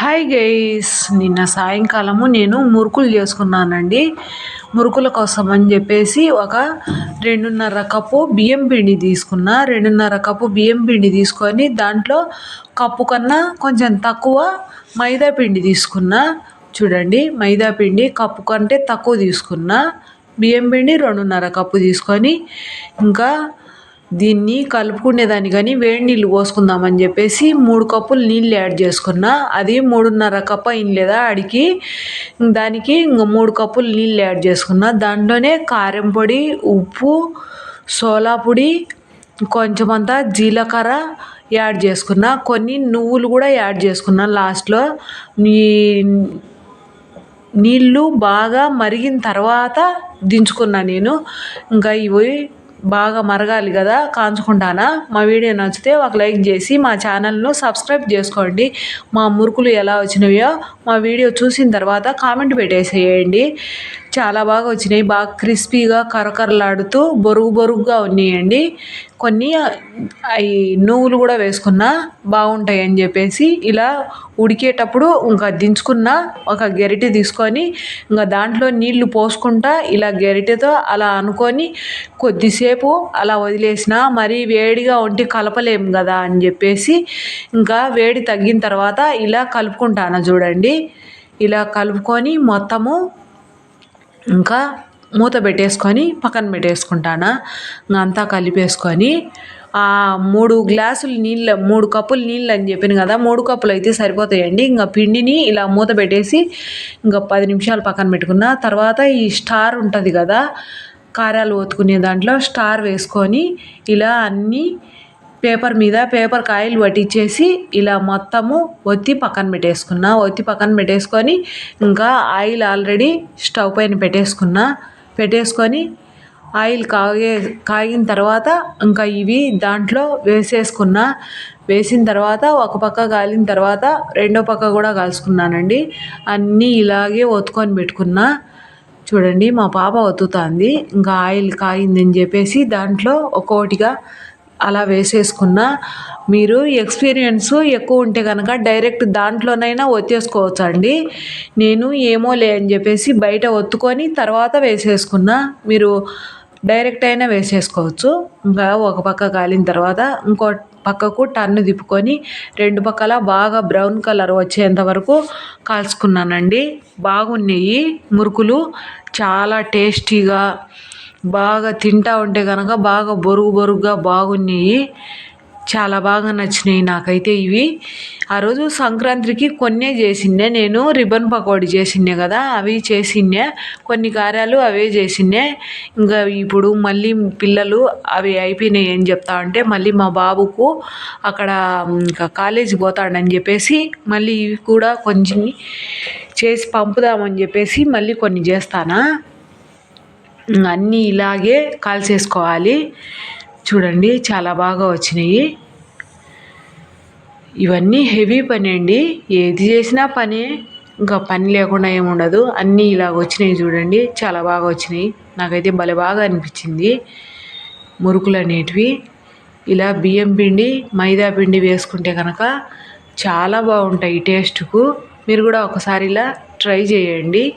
Hi guys నిన్న సాయంకాలము నేను మురుకులు చేసుకున్నానండి. మురుకుల కోసం అని చెప్పేసి ఒక రెండున్నర కప్పు బియ్యం పిండి తీసుకున్న. రెండున్నర కప్పు బియ్యం పిండి తీసుకొని దాంట్లో కప్పు కన్నా కొంచెం తక్కువ మైదా పిండి తీసుకున్న. చూడండి మైదా పిండి కప్పు కంటే తక్కువ తీసుకున్న. బియ్యం పిండి రెండున్నర కప్పు తీసుకొని ఇంకా దీన్ని కలుపుకునేదాన్ని కానీ వేడి నీళ్ళు పోసుకుందామని చెప్పేసి మూడు కప్పులు నీళ్ళు యాడ్ చేసుకున్నా. అది మూడున్నర కప్ప అయింది లేదా అడిగి దానికి ఇంకా మూడు కప్పులు నీళ్ళు యాడ్ చేసుకున్నా. దాంట్లోనే కారం పొడి ఉప్పు సోలా పొడి కొంచెం అంతా జీలకర్ర యాడ్ చేసుకున్న. కొన్ని నువ్వులు కూడా యాడ్ చేసుకున్నా లాస్ట్లో. నీ నీళ్ళు బాగా మరిగిన తర్వాత దించుకున్నా నేను. ఇంకా ఇవి బాగా మరగాలి కదా కాంచుకుంటానా? మా వీడియో నచ్చితే ఒక లైక్ చేసి మా ఛానల్ను సబ్స్క్రైబ్ చేసుకోండి. మా మురుకులు ఎలా వచ్చినాయో మా వీడియో చూసిన తర్వాత కామెంట్ పెట్టేసేయండి. చాలా బాగా వచ్చినాయి. బాగా క్రిస్పీగా కరకరలాడుతూ బొరుగు బొరుగుగా ఉన్నాయండి. కొన్ని అవి నువ్వులు కూడా వేసుకున్నా బాగుంటాయి అని చెప్పేసి ఇలా ఉడికేటప్పుడు ఇంకా దించుకున్న ఒక గెరిటె తీసుకొని ఇంకా దాంట్లో నీళ్ళు పోసుకుంటా ఇలా గెరిటెతో అలా అనుకొని కొద్దిసేపు అలా వదిలేసిన మరీ వేడిగా ఉంటే కలపలేము కదా అని చెప్పేసి ఇంకా వేడి తగ్గిన తర్వాత ఇలా కలుపుకుంటాను చూడండి. ఇలా కలుపుకొని మొత్తము ఇంకా మూత పెట్టేసుకొని పక్కన పెట్టేసుకుంటాను? అంతా కలిపేసుకొని మూడు గ్లాసులు నీళ్ళు మూడు కప్పులు నీళ్ళు అని చెప్పాను కదా మూడు కప్పులు అయితే సరిపోతాయండి. ఇంకా పిండిని ఇలా మూత పెట్టేసి ఇంకా పది నిమిషాలు పక్కన పెట్టుకున్న తర్వాత ఈ స్టార్ ఉంటుంది కదా కారాలు ఒత్తుకునే దాంట్లో స్టార్ వేసుకొని ఇలా అన్నీ పేపర్ మీద పేపర్ కాయలు పట్టించేసి ఇలా మొత్తము ఒత్తి పక్కన పెట్టేసుకున్నా. ఒత్తి పక్కన పెట్టేసుకొని ఇంకా ఆయిల్ ఆల్రెడీ స్టవ్ పైన పెట్టేసుకున్నా. పెట్టేసుకొని ఆయిల్ కాగే కాగిన తర్వాత ఇంకా ఇవి దాంట్లో వేసేసుకున్న. వేసిన తర్వాత ఒక పక్క కాలిన తర్వాత రెండో పక్క కూడా కాల్చుకున్నానండి. అన్నీ ఇలాగే ఒత్తుకొని పెట్టుకున్నా. చూడండి మా పాప ఒత్తుతుంది. ఇంకా ఆయిల్ కాగిందని చెప్పేసి దాంట్లో ఒక్కొక్కటిగా అలా వేసేసుకున్న మీరు ఎక్స్పీరియన్స్ ఎక్కువ ఉంటే కనుక డైరెక్ట్ దాంట్లోనైనా ఒత్తేసుకోవచ్చు అండి నేను ఏమో లే అని చెప్పేసి బయట ఒత్తుకొని తర్వాత వేసేసుకున్న మీరు డైరెక్ట్ అయినా వేసేసుకోవచ్చు. ఇంకా ఒక పక్క కాలిన తర్వాత ఇంకో పక్కకు టన్ను తిప్పుకొని రెండు పక్కల బాగా బ్రౌన్ కలర్ వచ్చేంత వరకు కాల్చుకున్నానండి. బాగున్నాయి మురుకులు చాలా టేస్టీగా బాగా తింటా ఉంటే కనుక బాగా బొరుగు బొరుగుగా బాగున్నాయి. చాలా బాగా నచ్చినాయి నాకైతే ఇవి. ఆ రోజు సంక్రాంతికి కొన్నే చేసిండే. నేను రిబన్ పకోడీ చేసిండే కదా అవి చేసిండే. కొన్ని కార్యాలు అవే చేసిండే. ఇంకా ఇప్పుడు మళ్ళీ పిల్లలు అవి అయిపోయినాయి అని చెప్తా ఉంటే మళ్ళీ మా బాబుకు అక్కడ ఇంకా కాలేజీ పోతాడని చెప్పేసి మళ్ళీ ఇవి కూడా కొంచెం చేసి పంపుదామని చెప్పేసి మళ్ళీ కొన్ని చేస్తానా. అన్నీ ఇలాగే కాల్చేసుకోవాలి. చూడండి చాలా బాగా వచ్చినాయి. ఇవన్నీ హెవీ పని అండి. ఏది చేసినా పనే ఇంకా పని లేకుండా ఏముండదు అన్నీ ఇలా వచ్చినాయి చూడండి చాలా బాగా వచ్చినాయి. నాకైతే భలే బాగా అనిపించింది. మురుకులు అనేటివి. ఇలా బియ్యం పిండి మైదా పిండి వేసుకుంటే కనుక చాలా బాగుంటాయి టేస్ట్కు. మీరు కూడా ఒకసారి ఇలా ట్రై చేయండి.